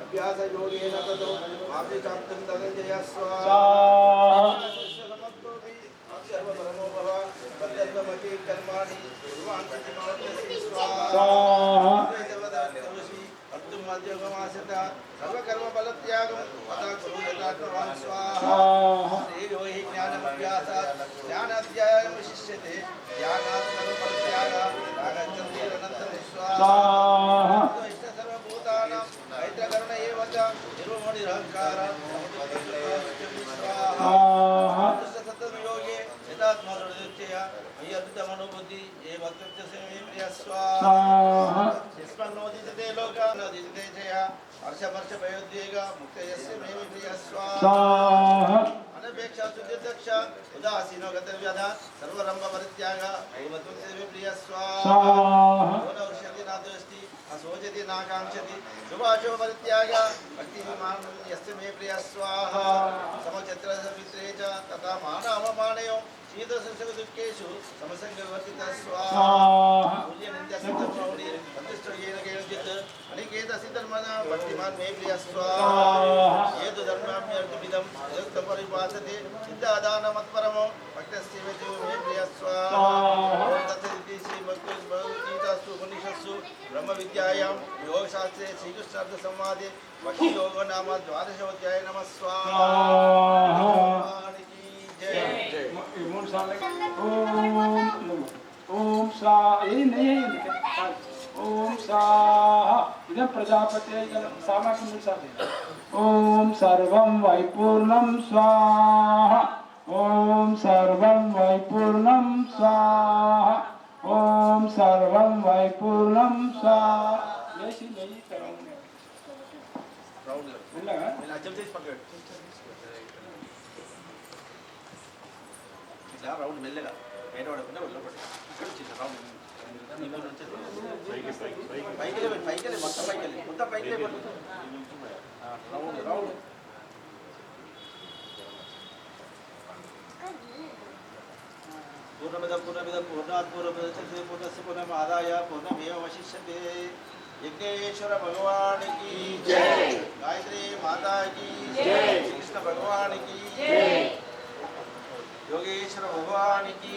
अभ्यासयोगेन ततो वापिकान्तं धनञ्जय स्वाहापरमो भव तद्दत्तमपि कर्माणि कुर्वान्ति स्वाहादेवदासि अन्तुं मध्यमासित सर्वकर्मफलत्यागं तथा कुरुदात्मवान् स्वाहा देवो हि ज्ञानमभ्यासात् ज्ञानाध्यायं विशिष्यते ज्ञानात् कर्मफलत्यागात् स्वाहा इष्ट सर्वभूतानां मैत्रकर्ण एव च निर्वमणिरहङ्कार स्वाहा सततयोगे यथात्मदृत्यय मयि अद्भुतमनुभूति ये भक्तस्य सेवे प्रिय स्वाहा यस्मन्नोदिते लोका नोदिते जय हर्षवर्ष भयोद्वेग मुक्तयस्य मे प्रिय स्वाहा अनपेक्षा सुदीर्घक्ष उदासीनो गतव्यध सर्वरम्भ परित्याग भगवतं सेवे प्रिय स्वाहा वर्षति नादोस्ति असोचति नाकाङ्क्षति शुभाशो परित्याग भक्तिविमानं यस्य मे प्रिय स्वाहा समचत्र समित्रे च तथा मानावमानयो शीतसंसर्गदुःखेषु समसङ्गवर्तित स्वाहा मूल्यनिन्द्यसिद्धमौनि प्रतिष्ठयेन केनचित् अनिकेतसिद्धर्मण भक्तिमान् मे प्रिय स्वाहा ఏదు ధర్మామ్యర్థమిదం యదుక్తం పరిభాసతే సిద్ధాదానమత్పరమో భక్తస్య విద్యో మే ప్రియ స్వాహా ఓం తత్సదితి శ్రీ భగవద్గీతాసు ఉపనిషత్సు బ్రహ్మ విద్యాయాం యోగశాస్త్రే శ్రీకృష్ణార్థ సంవాదే భక్తి యోగ నామ ద్వాదశోధ్యాయ నమ ఓం ఓం సా ఓం సాహ. ఇదం ప్రజాపతే సామాకి మూడు ఓం సర్వం వైపూర్ణం స్వాహ. ఓం సర్వం వైపూర్ణం స్వాహ. ఓం సర్వం వైపూర్ణం స్వాహ. లేచి నెయ్యి రౌండ్ మెల్లగా వేరే అర్థం చేసి పక్కడు ఇట్లా రౌండ్ వెళ్ళబడి చిన్న రౌండ్. పైకి పైకి మొత్తం పైకి మొత్తం పైకి రౌండ్ రౌండ్ పూర్ణమిద పూర్ణమిద పూర్ణాత్ పూర్ణమిదే పూర్ణస్ పూర్ణం ఆదాయ పూర్ణమేవ వశిష్యతే యజ్ఞేశ్వర భగవానికి గాయత్రి మాతాకి కృష్ణ భగవానికి యోగేశ్వర భగవానికి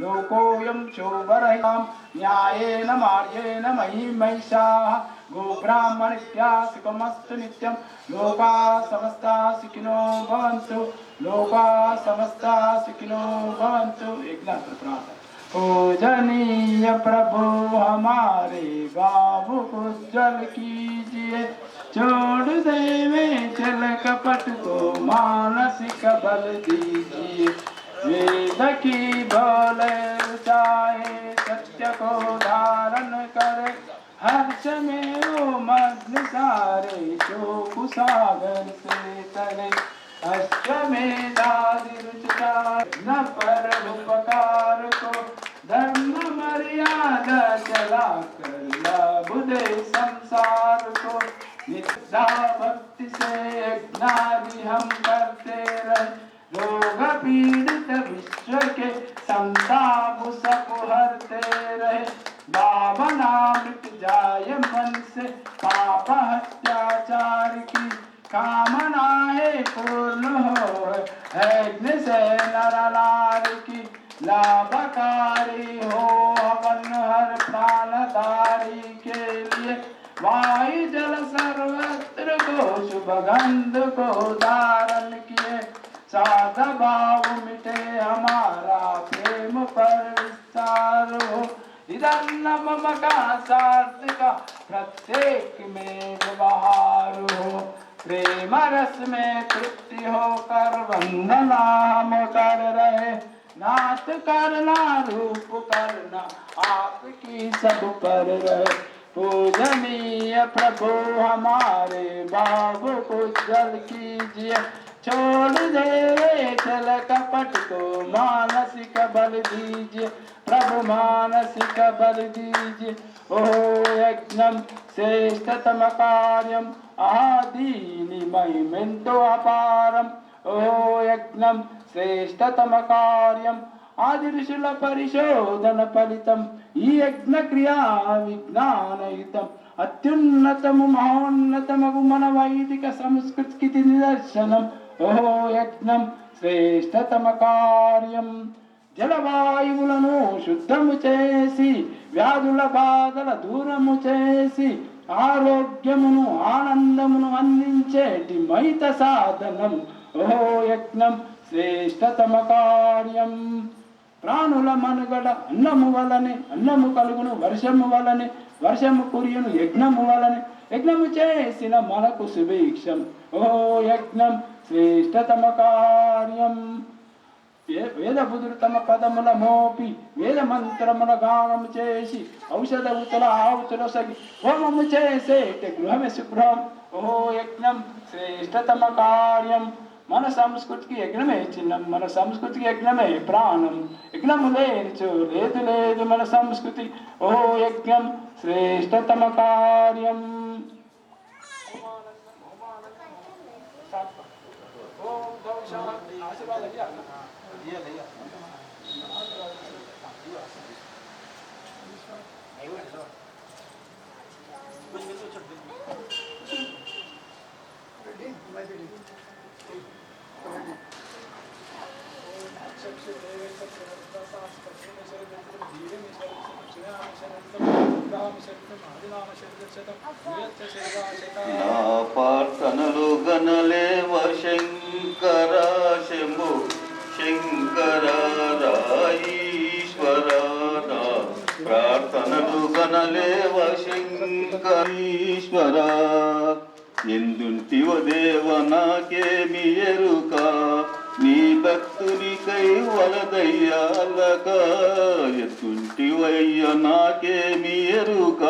लोकोऽयं शोभरहितां न्यायेन मार्गेण महिमैषाः। गोब्राह्मणित्या सुखमस्तु नित्यं लोकाः समस्ता सुखिनो भवन्तु लोकाः समस्ता सुखिनो भवन्तु। एकनाथ प्रार्थना पूजनीय प्रभु, हमारे गाँव को जल कीजिए। छोड़ देवे चल कपट को मानसिक बल दीजिए। वेद की बोले के संताप सब हरते रहे। भावना मिट जाए मन से। पाप अत्याचार की कामनाएँ पूर्ण हो यज्ञ से नार की लाभकारी हो हवन हर प्राणधारी के लिए। वायु जल सर्वत्र को, शुभ गंध को धारण किए। साध भाव मिटे हमारा प्रेम पर विस्तार हो। इधर मम का सार्थ का प्रत्येक में व्यवहार हो। प्रेम रस में तृप्ति होकर वंदना कर रहे। नाथ करना, रूप करना, आपकी सब पर रहे। पूजनीय प्रभु, हमारे बाबू को जल कीजिए। छोड़ दे चल कपट को मानसिक बल दीजिए प्रभु मानसिक बल दीजिए ओ यज्ञम श्रेष्ठतम कार्यम आदीनि महिमेन्तो अपारम ఓ యజ్ఞం శ్రేష్టతమ కార్యం ఆది ఋషుల పరిశోధన ఫలితం ఈ యజ్ఞ క్రియా విజ్ఞానయుతం అత్యున్నతము మహోన్నతమగు మన వైదిక సంస్కృతికి నిదర్శనం ఓహో యజ్ఞం శ్రేష్టతమ కార్యం జలవాయువులను శుద్ధము చేసి వ్యాధుల బాధల దూరము చేసి ఆరోగ్యమును ఆనందమును అందించేటి మైత సాధనం. ఓహో యజ్ఞం శ్రేష్టతమ కార్యం ప్రాణుల మనుగడ అన్నము వలనే అన్నము కలుగును వర్షము వలనే వర్షము కురియును యజ్ఞము వలనే. యజ్ఞము చేసిన మనకు సుభిక్షం. ఓహో యజ్ఞం శ్రేష్టతమ కార్యం వే- వేదబుధుడు తమ పదముల మోపి వేద మంత్రముల గానము చేసి ఔషధ ఉతల ఆవుతుల సగి హోమము చేసేటి గృహమే శుభ్రం. ఓ యజ్ఞం శ్రేష్టతమ కార్యం మన సంస్కృతికి యజ్ఞమే చిన్నం మన సంస్కృతికి యజ్ఞమే ప్రాణం. యజ్ఞము లేనిచో లేదు లేదు మన సంస్కృతి. ఓ యజ్ఞం శ్రేష్టతమ కార్యం ప్రార్థనలు గనలేవ శంకర శంభు శంకర రాఈశ్వర నా ప్రార్థనలు గనలేవ శంకరీశ్వర ఎందుంటివో దేవ నాకేమి ఎరుక? నీ భక్తునికై వలదయ్యాలక ఎందుంటివయ్య నాకేమి ఎరుక?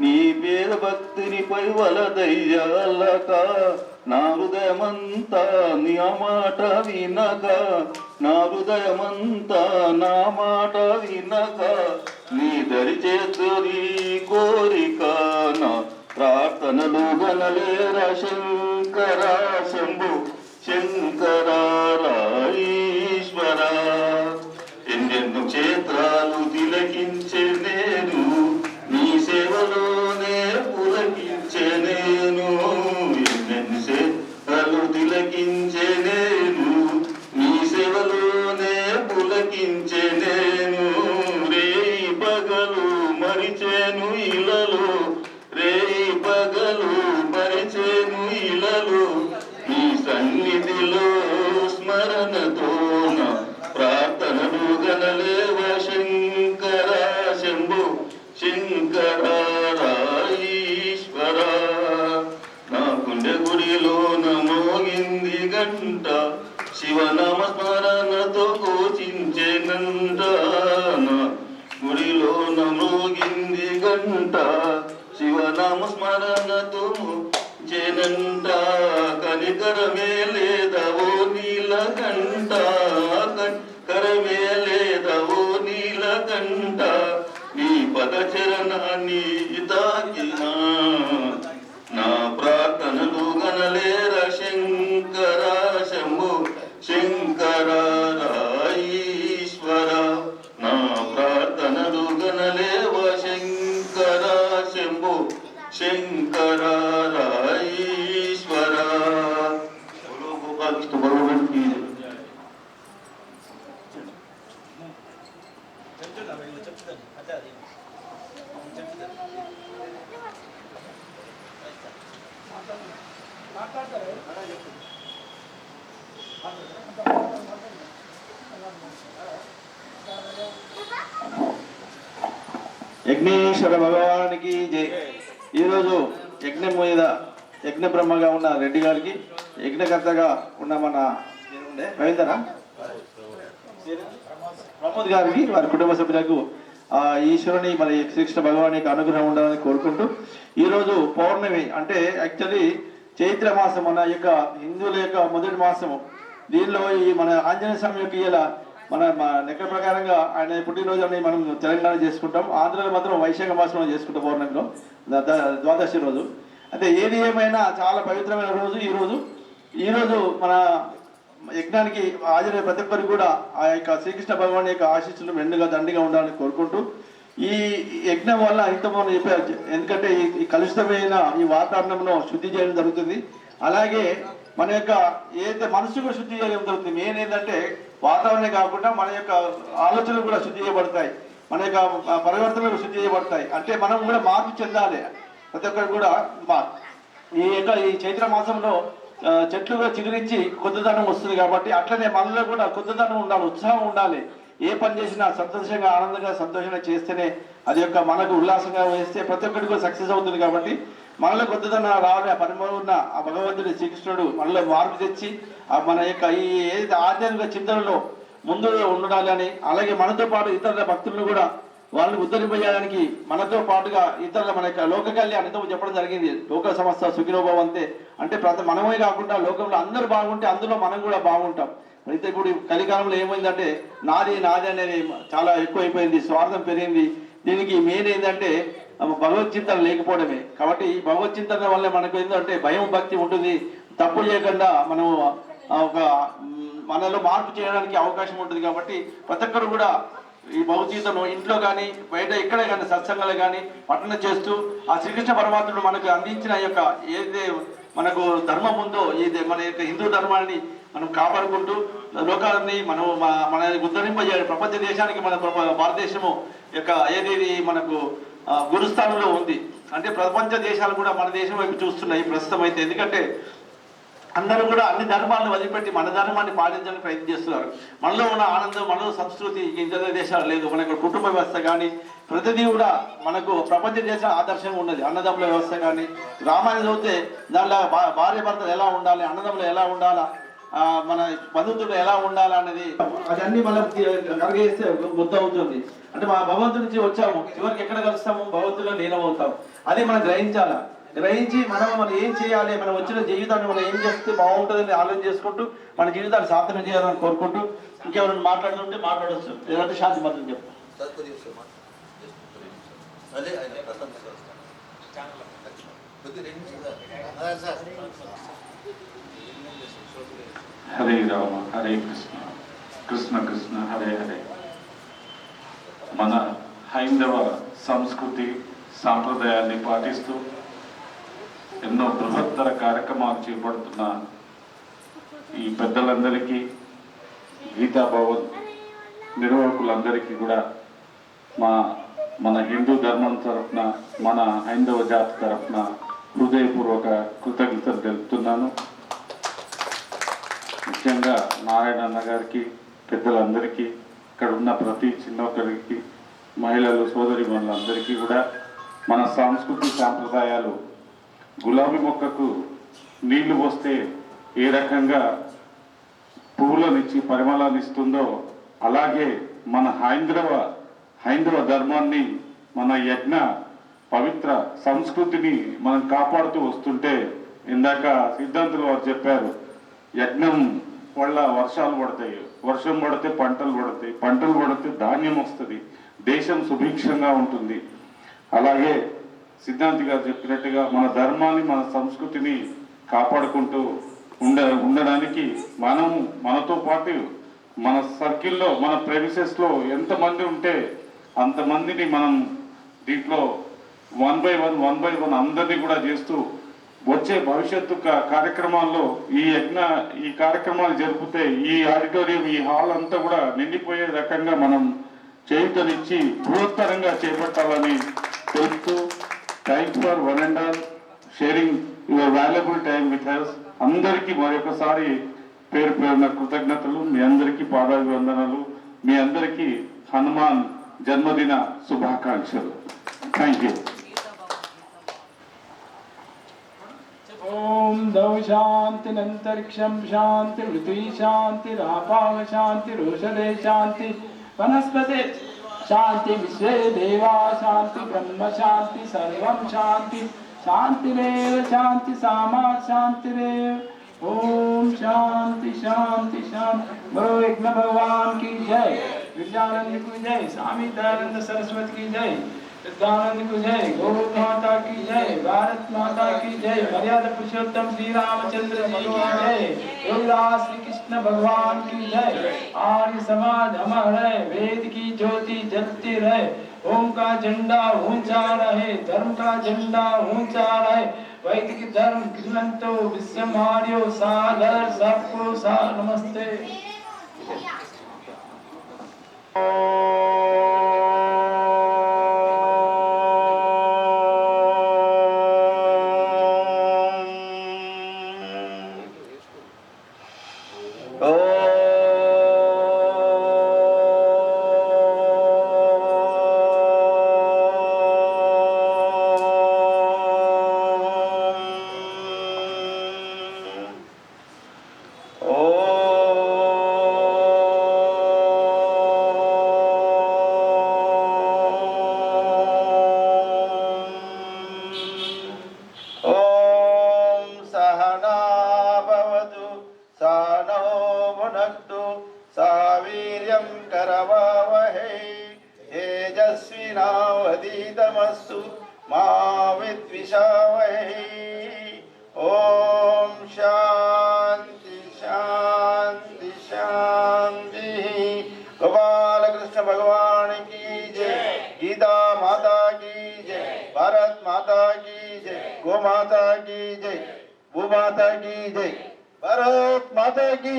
నీ పేద భక్తునిపై వలదయ్యాలక నా హృదయమంతా నీ మాట వినక. నా హృదయమంతా నా మాట వినక. నీ దరి చేతురి కోరిక నా ప్రార్థనలు గనలేర శంకర శంభు శంకర నీల కంట నీ పద చరణాన్ని తాకినా. యజ్ఞేశ్వర భగవానికి జై. ఈరోజు యజ్ఞం మీద యజ్ఞ బ్రహ్మగా ఉన్న రెడ్డి గారికి యజ్ఞకర్తగా ఉన్న మన రవీంద్రా ప్రమోద్ గారికి వారి కుటుంబ సభ్యులకు ఆ ఈశ్వరుని మరి శ్రీకృష్ణ భగవాన్ యొక్క అనుగ్రహం ఉండాలని కోరుకుంటూ ఈరోజు పౌర్ణమి అంటే యాక్చువల్లీ చైత్ర మాసం మన యొక్క హిందువుల యొక్క మొదటి మాసము. దీనిలో ఈ మన ఆంజనేయ స్వామి యొక్క ఇలా మన మా లెక్క ప్రకారంగా ఆయన పుట్టినరోజు అనేది మనం తెలంగాణ చేసుకుంటాం. ఆంధ్రలో మాత్రం వైశాఖ మాసంలో చేసుకుంటాం పౌర్ణమిలో. ద్వాదశి రోజు. అయితే ఏది ఏమైనా చాలా పవిత్రమైన రోజు ఈ రోజు. ఈ రోజు మన యజ్ఞానికి హాజరయ్యే ప్రతి ఒక్కరికి కూడా ఆ యొక్క శ్రీకృష్ణ భగవాన్ యొక్క ఆశీస్సులు మెండుగా దండిగా ఉండాలని కోరుకుంటూ ఈ యజ్ఞం వల్ల ఇంతమంది చెప్పారు. ఎందుకంటే ఈ- ఈ కలుషితమైన ఈ వాతావరణంలో శుద్ధి చేయడం జరుగుతుంది. అలాగే మన యొక్క ఏదైతే మనసు కూడా శుద్ధి చేయడం జరుగుతుంది. మెయిన్ ఏంటంటే వాతావరణమే కాకుండా మన యొక్క ఆలోచనలు కూడా శుద్ధి చేయబడతాయి. మన యొక్క పరివర్తనలు శుద్ధి చేయబడతాయి. అంటే మనం కూడా మార్పు చెందాలి. ప్రతి ఒక్కరు కూడా మా- ఈ యొక్క ఈ చైత్ర మాసంలో చెట్లుగా చెట్లు కూడా చిగురించి కొత్తదనం వస్తుంది కాబట్టి అట్లనే మనలో కూడా కొత్తదనం ఉండాలి ఉత్సాహం ఉండాలి. ఏ పని చేసినా సంతోషంగా ఆనందంగా సంతోషంగా చేస్తేనే అది యొక్క మనకు ఉల్లాసంగా వేస్తే ప్రతి ఒక్కటి కూడా సక్సెస్ అవుతుంది కాబట్టి మనలో కొద్దిదన్న రావాలి. ఆ పరిమళం ఉన్న ఆ భగవంతుడు శ్రీకృష్ణుడు మనలో మార్పు తెచ్చి ఆ మన యొక్క ఈ ఏదైతే ఆధ్యాత్మిక చింతనలో ముందు ఉండాలని అలాగే మనతో పాటు ఇతరుల భక్తులను కూడా వాళ్ళని ఉద్ధరింపజేయడానికి మనతో పాటుగా ఇతరుల మన యొక్క లోక కళ్యాణం ఎంతో చెప్పడం జరిగింది. లోక సంస్థ సుఖినోభవంతే అంటే ప్రతి మనమే కాకుండా లోకంలో అందరూ బాగుంటే అందులో మనం కూడా బాగుంటాం. అయితే ఇప్పుడు కలికాలంలో ఏమైందంటే నాది నాది అనేది చాలా ఎక్కువైపోయింది స్వార్థం పెరిగింది. దీనికి మెయిన్ ఏంటంటే ఆ భగవత్ చింతన లేకపోవడమే. కాబట్టి ఈ భగవత్ చింతన వల్ల మనకు ఏంటంటే భయం భక్తి ఉంటుంది. తప్పు చేయకుండా మనం ఒక మనలో మార్పు చేయడానికి అవకాశం ఉంటుంది కాబట్టి ప్రతి ఒక్కరు కూడా ఈ భగవద్గీతను ఇంట్లో కానీ బయట ఎక్కడ కానీ సత్సంగాలు కానీ పఠనం చేస్తూ ఆ శ్రీకృష్ణ పరమాత్ముడు మనకు అందించిన యొక్క ఏదైతే మనకు ధర్మం ఉందో ఇది మన యొక్క హిందూ ధర్మాన్ని మనం కాపాడుకుంటూ లోకాన్ని మనం మన- ఉద్ధరింపజేయాలి. ప్రపంచ దేశానికి మన భారతదేశము యొక్క అనేది మనకు గురుస్థానంలో ఉంది. అంటే ప్రపంచ దేశాలు కూడా మన దేశం వైపు చూస్తున్నాయి ప్రస్తుతం అయితే ఎందుకంటే అందరూ కూడా అన్ని ధర్మాలను వదిలిపెట్టి మన ధర్మాన్ని పాటించడానికి ప్రయత్నం చేస్తున్నారు. మనలో ఉన్న ఆనందం మనలో సంస్కృతి ఇతర దేశాలు లేదు. మన యొక్క కుటుంబ వ్యవస్థ కానీ ప్రతిదీ కూడా మనకు ప్రపంచ దేశం ఆదర్శంగా ఉన్నది. అన్నదమ్ముల వ్యవస్థ కానీ రామాయణం చదివితే దానిలో భార్య భర్తలు ఎలా ఉండాలి అన్నదమ్ములు ఎలా ఉండాలా మన బంధుత్వులు ఎలా ఉండాలన్నది అదన్నీ మనం కరిగేస్తే ముద్ద అవుతుంది అంటే మా భగవంతుడి నుంచి వచ్చాము. చివరికి ఎక్కడ కలుస్తాము? భగవంతులో లీనమవుతాం అది మనం గ్రహించాలా? గ్రహించి మనం మనం ఏం చేయాలి? మనం వచ్చిన జీవితాన్ని మనం ఏం చేస్తే బాగుంటుందని ఆలోచన చేసుకుంటూ మన జీవితాన్ని సాధన చేయాలని కోరుకుంటూ ఇంకెవరైనా మాట్లాడుతుంటే మాట్లాడవచ్చు లేదంటే శాంతి మాత్రం చెప్తాను అదే కొద్ది రెండు సార్. హరే రామ హరే కృష్ణ కృష్ణ కృష్ణ హరే హరే. మన హైందవ సంస్కృతి సాంప్రదాయాన్ని పాటిస్తూ ఎన్నో బృహత్తర కార్యక్రమాలు చేపడుతున్న ఈ పెద్దలందరికీ గీతాభవన్ నిర్వాహకులందరికీ కూడా మా మన హిందూ ధర్మం తరఫున మన హైందవ జాతి తరఫున హృదయపూర్వక కృతజ్ఞతలు తెలుపుతున్నాను. ముఖ్యంగా నారాయణ అన్న గారికి పెద్దలందరికీ ఇక్కడ ఉన్న ప్రతి చిన్నొక్కరికి మహిళలు సోదరి మనులందరికీ కూడా మన సంస్కృతి సాంప్రదాయాలు గులాబీ మొక్కకు నీళ్ళు పోస్తే ఏ రకంగా పువ్వులనిచ్చి పరిమళాన్ని ఇస్తుందో అలాగే మన హైందవ హైందవ ధర్మాన్ని మన యజ్ఞ పవిత్ర సంస్కృతిని మనం కాపాడుతూ వస్తుంటే ఇందాక సిద్ధాంతులు వారు చెప్పారు యజ్ఞం వల్ల వర్షాలు పడతాయి. వర్షం పడితే పంటలు పడతాయి. పంటలు పడితే ధాన్యం వస్తుంది. దేశం సుభిక్షంగా ఉంటుంది. అలాగే సిద్ధాంతి గారు చెప్పినట్టుగా మన ధర్మాన్ని మన సంస్కృతిని కాపాడుకుంటూ ఉండ ఉండడానికి మనం మనతో పాటు మన సర్కిల్లో మన ప్రెమిసెస్లో ఎంతమంది ఉంటే అంతమందిని మనం దీంట్లో one by one one by one అందరినీ కూడా చేస్తూ వచ్చే భవిష్యత్తు కార్యక్రమాల్లో ఈ యజ్ఞ ఈ కార్యక్రమాలు జరిపితే ఈ ఆడిటోరియం ఈ హాల్ అంతా కూడా నిండిపోయే రకంగా మనం చేయుతనిచ్చి బృహత్తరంగా చేపట్టాలని తెలుపుతూ thanks for one and all sharing your valuable time with హెల్స్ అందరికీ మరొకసారి పేరు పేరున కృతజ్ఞతలు మీ అందరికీ పాదాభివందనలు మీ అందరికీ హనుమాన్ జన్మదిన శుభాకాంక్షలు. థ్యాంక్ యూ शान्तिरन्तरिक्षं शान्ति पृथ्वी शान्तिरापाव शान्तिरोषधे शान्ति वनस्पते शान्ति विश्वे देवा शान्ति ब्रह्म शान्ति सर्वं शान्ति शान्तिरेव शान्ति सामा शान्तिरेव ओम शान्ति शान्ति शान्ति बोलो विघ्न भगवान की जय। विद्यानंद की जय। स्वामी दयानंद सरस्वती की जय। सिद्धानंद की जय गौ माता की जय, भारत माता की जय, मर्यादा पुरुषोत्तम श्री रामचंद्र जी की जय योगदास श्री कृष्ण भगवान की जय। आर्य समाज अमर है, वेद की ज्योति जलती रहे। ओम का झंडा ऊँचा रहे, धर्म का झंडा ऊँचा रहे। वैदिक धर्म गिलंतो विश्व मारियो सागर, सबको सा, नमस्ते। ॐ सहनौ भुनक्तु सावीर्यं करवावहै। तेजस्विनावधीतमस्तु मा विद्विषावहै ॐ शान्ति शान्ति, शान्तिः। गोपालकृष्ण भगवान की जय। गीता माता की जय। भारत माता की जय। गो माता की जय। भू माता की जय। भारत माता की